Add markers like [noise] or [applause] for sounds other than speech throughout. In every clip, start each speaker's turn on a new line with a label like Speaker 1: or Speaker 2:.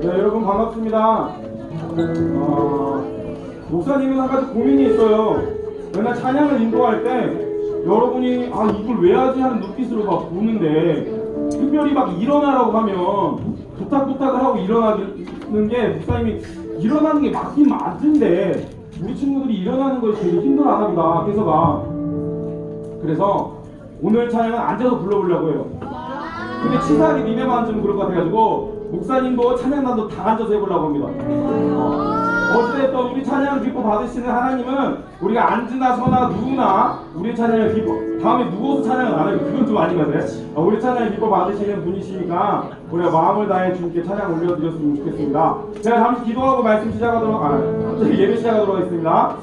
Speaker 1: 네, 여러분 반갑습니다. 어, 목사님은 한 가지 고민이 있어요. 맨날 찬양을 인도할 때 여러분이 아 이걸 왜 하지 하는 눈빛으로 막 보는데 특별히 막 일어나라고 하면 부탁 부탁을 하고 일어나는 게 목사님이 일어나는 게 맞긴 맞는데 우리 친구들이 일어나는 걸 되게 힘들어하나 보다 해서가 그래서 오늘 찬양은 앉아서 불러보려고 해요. 근데 치사하게 니네만 좀 그럴 것 같아가지고 목사님도 찬양단도 다 앉아서 해보려고 합니다. 어찌됐든 우리 찬양을 기뻐 받으시는 하나님은 우리가 앉으나 서나 누구나 우리 찬양을 기뻐 다음에 누워서 찬양을 안 해요. 그건 좀 같아요. 어, 우리 찬양을 기뻐 받으시는 분이시니까 우리가 마음을 다해 주님께 찬양 올려드렸으면 좋겠습니다. 제가 잠시 기도하고 말씀 시작하도록 아, 갑자기 예배 시작하도록 하겠습니다.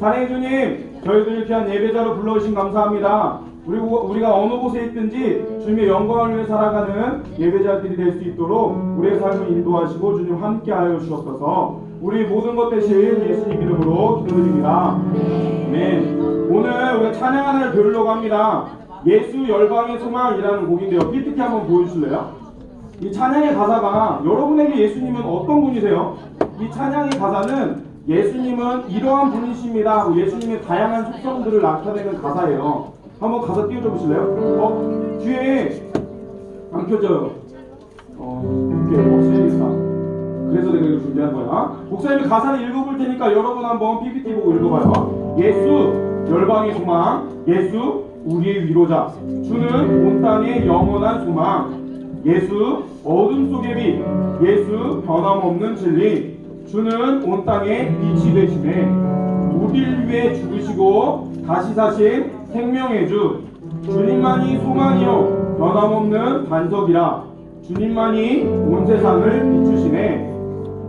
Speaker 1: 사랑해 주님, 저희들 이렇게 한 예배자로 불러주신 감사합니다. 그리고 우리가 어느 곳에 있든지 주님의 영광을 위해 살아가는 예배자들이 될 수 있도록 우리의 삶을 인도하시고 주님 함께하여 주옵소서. 우리 모든 것 대신 예수님 이름으로 기도드립니다. 네. 오늘 우리가 찬양 하나를 배우려고 합니다. 예수 열방의 소망이라는 곡인데요. PPT 한번 보여주실래요? 이 찬양의 가사가 여러분에게 예수님은 어떤 분이세요? 이 찬양의 가사는 예수님은 이러한 분이십니다. 예수님의 다양한 속성들을 나타내는 가사예요. 한번 가사 띄워줘 보실래요? 어? 뒤에 안 켜져요. 어, 이렇게 없애야겠다. 그래서 내가 이거 준비한 거야. 목사님이 가사를 읽어볼 테니까 여러분 한번 PPT 보고 읽어봐요. 예수, 열방의 소망. 예수, 우리의 위로자. 주는 온 땅의 영원한 소망. 예수, 어둠 속의 빛. 예수, 변함없는 진리. 주는 온 땅의 빛이 되시네. 우리를 위해 죽으시고 다시 사신 생명의 주. 주님만이 소망이요 변함없는 반석이라. 주님만이 온 세상을 비추시네.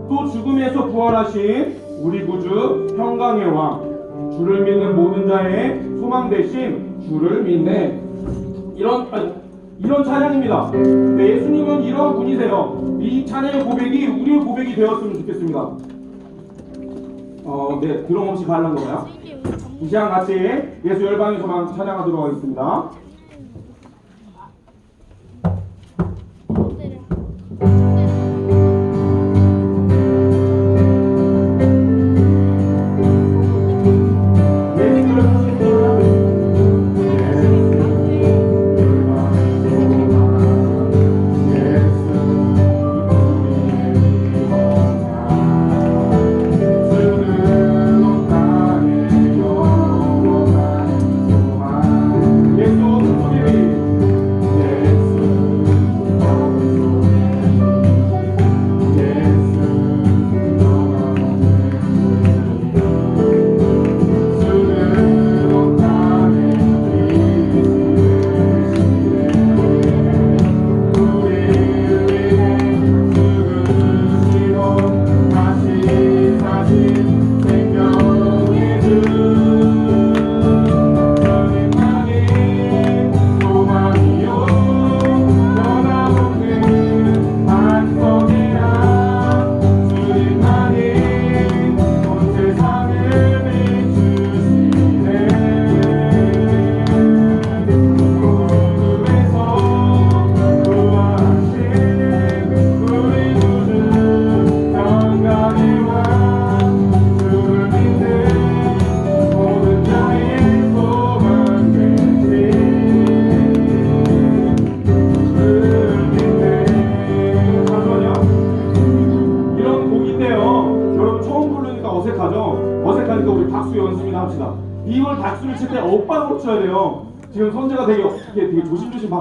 Speaker 1: 또 죽음에서 부활하신 우리 구주 평강의 왕 주를 믿는 모든 자의 소망 대신 주를 믿네 이런 아니, 이런 찬양입니다. 네, 예수님은 이런 분이세요. 이 찬양의 고백이 우리의 고백이 되었으면 좋겠습니다. 어, 네, 드럼 없이 발란 거예요. 이 시간 같이 예수 소망 찬양하도록 하겠습니다.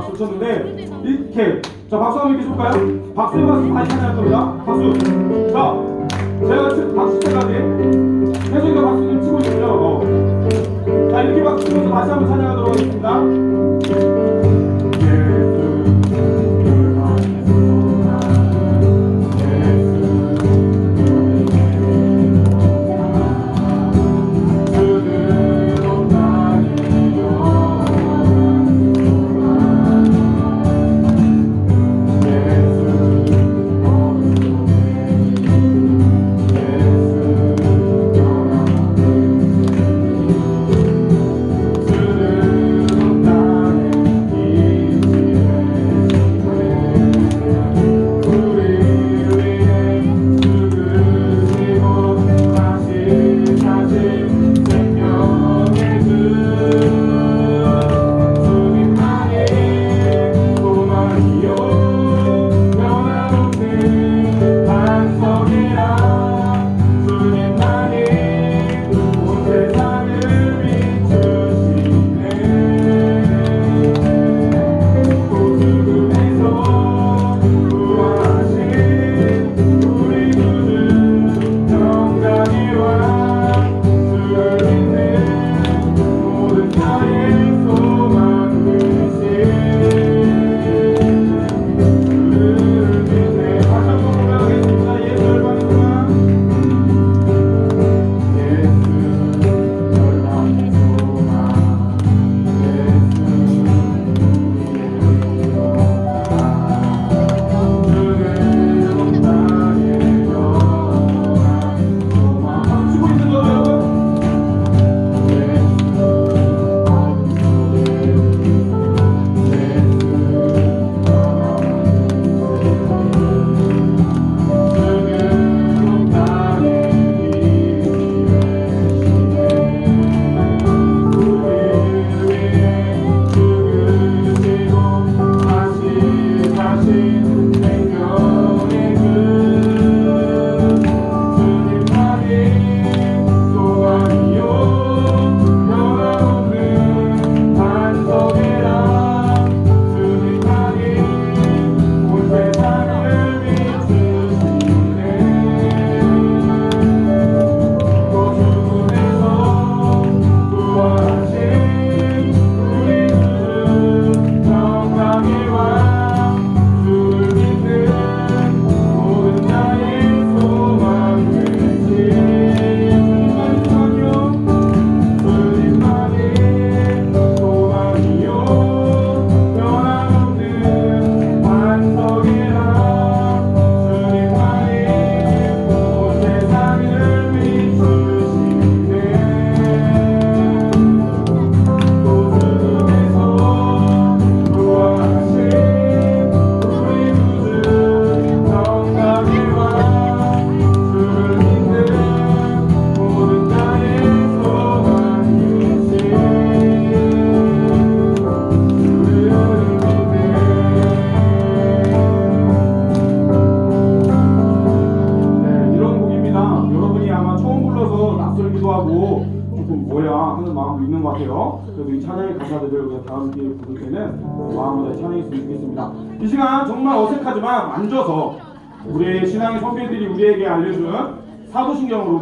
Speaker 1: 조심조심 박수 쳤는데 이렇게. 자 박수 한번 이렇게 칠까요? 박수에 박수 다시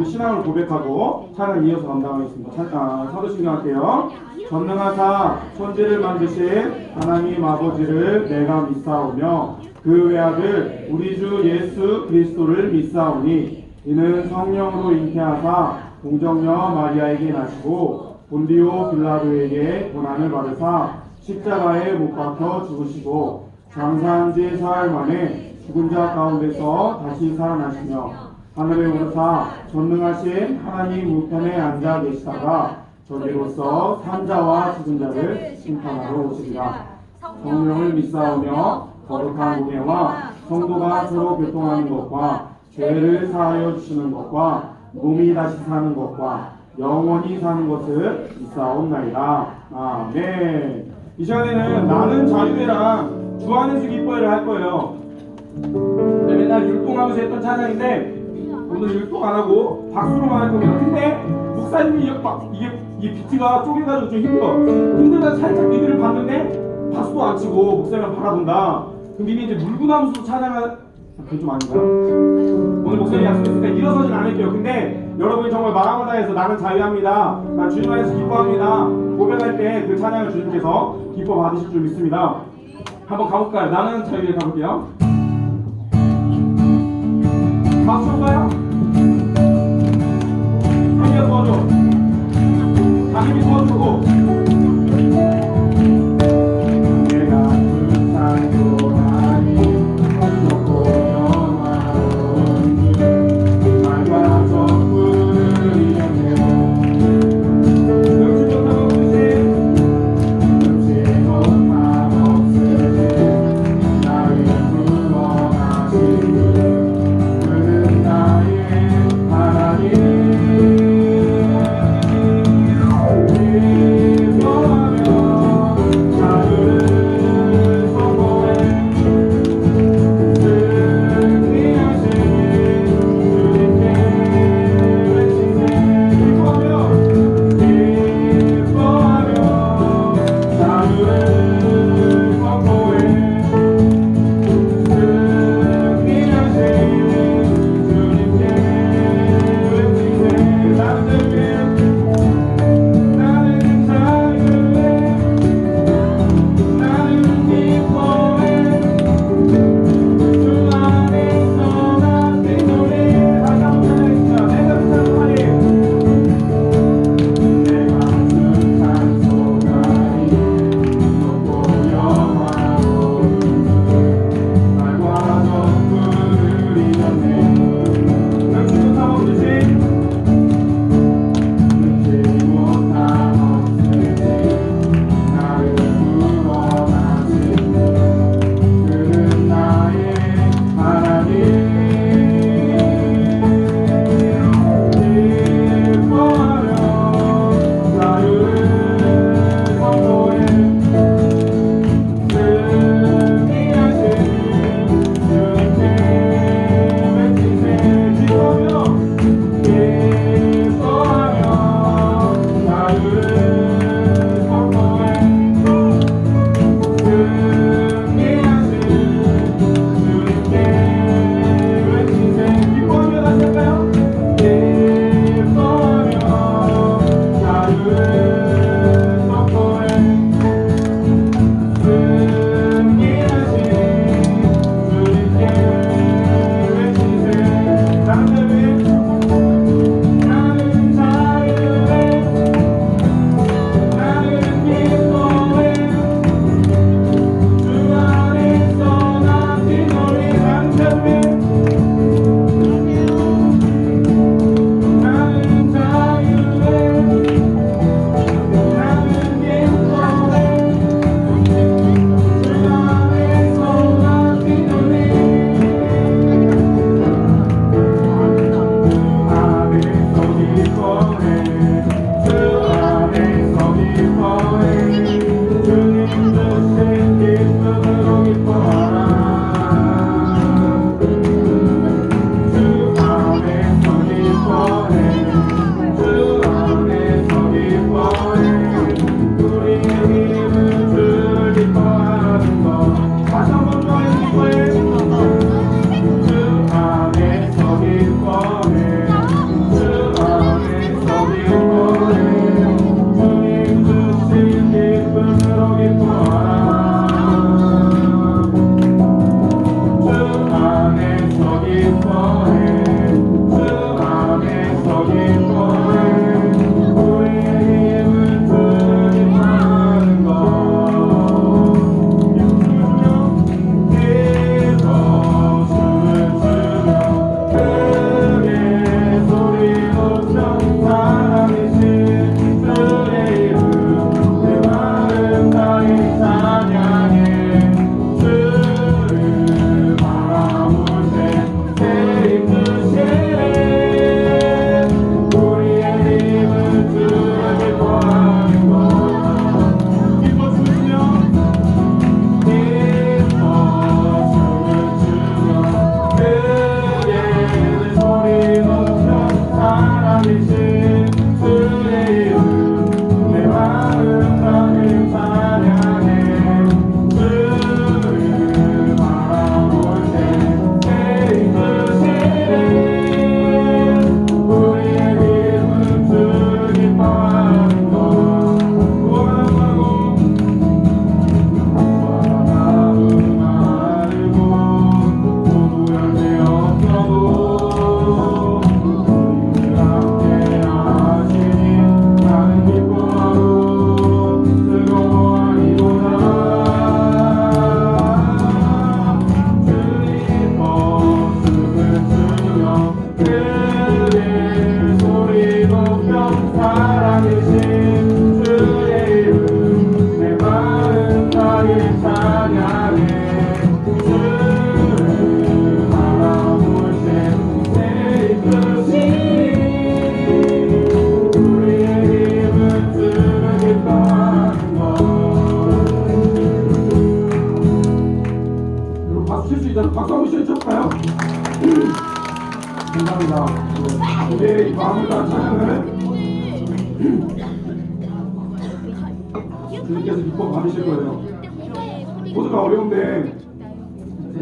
Speaker 1: 신앙을 고백하고 찬양 이어서 감당하겠습니다. 찬, 아, 사도신경 할게요. 전능하사 천지를 만드신 하나님 아버지를 내가 믿사오며 그 외아들 우리 주 예수 그리스도를 믿사오니 이는 성령으로 잉태하사 동정녀 마리아에게 나시고 본디오 빌라도에게 고난을 받으사 십자가에 못 박혀 죽으시고 장사한 지 사흘 만에 죽은 자 가운데서 다시 살아나시며 하늘에 오르사 전능하신 하나님 우편에 앉아 계시다가 저기로서 산자와 죽은 자를 심판하러 오시리라 성령을 믿사오며 거룩한 은혜와 성도가 서로 교통하는 것과 죄를 사하여 주시는 것과 몸이 다시 사는 것과 영원히 사는 것을 믿사옵나이다. 아멘. 이 시간에는 나는 자유해랑 주 안에서 기뻐해를 할 거예요. 네, 맨날 율동하면서 했던 찬양인데 오늘 율동 안 하고 박수로만 할 겁니다. 근데 목사님이 이게 이 비트가 쪼개가지고 좀 힘들어. 힘들다 살짝 니들을 봤는데 박수도 안 치고 목사님을 바라본다. 그럼 니네 이제 물구나무로 찬양할 그게 좀 아닌가요? 오늘 목사님 약속했으니까 일어서진 않을게요. 근데 여러분이 정말 마음을 다해서 나는 자유합니다. 난 주님 안에서 기뻐합니다. 고백할 때 그 찬양을 주님께서 기뻐 받으실 줄 믿습니다. 한번 가볼까요? 나는 자유에 가볼게요. 박수 한가요?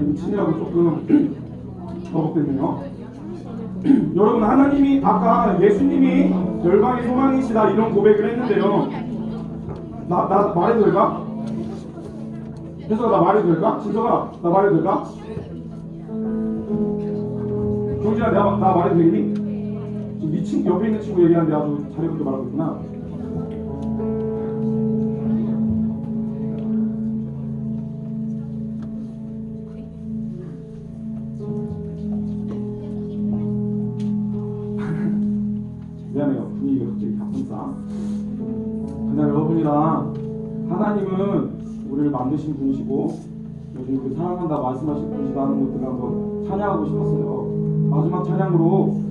Speaker 1: 제 미친이라고 조금 버벅댔네요. [clears throat] 여러분 하나님이 아까 예수님이 열방의 소망이시다 이런 고백을 했는데요. 나 나 말해도 될까? 혜서가 나 말해도 될까? 진서가 나 말해도 될까? 경진아 내가 나 말해도 되니? 지금 이 친구 옆에 있는 친구 얘기하는데 아주 자리부터 말하고 있구나. 하나님은 우리를 만드신 분이시고 요즘 그 사랑한다 말씀하실 분이시다는 것들을 한번 찬양하고 싶었어요. 마지막 찬양으로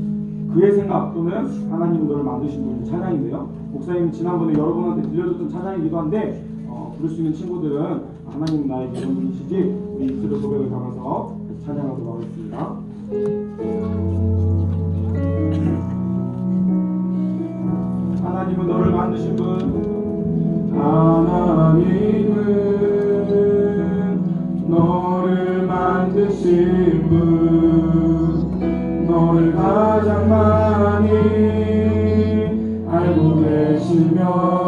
Speaker 1: 그의 생각 또는 하나님은 너를 만드신 분이 찬양인데요. 목사님 지난번에 여러분한테 들려줬던 찬양이기도 한데 어, 부를 수 있는 친구들은 하나님은 나의 기본분이시지 우리 입술의 고백을 담아서 찬양하도록 하겠습니다. 하나님은 너를 만드신 분 하나님은 너를 만드신 분 너를 가장 많이 알고 계시며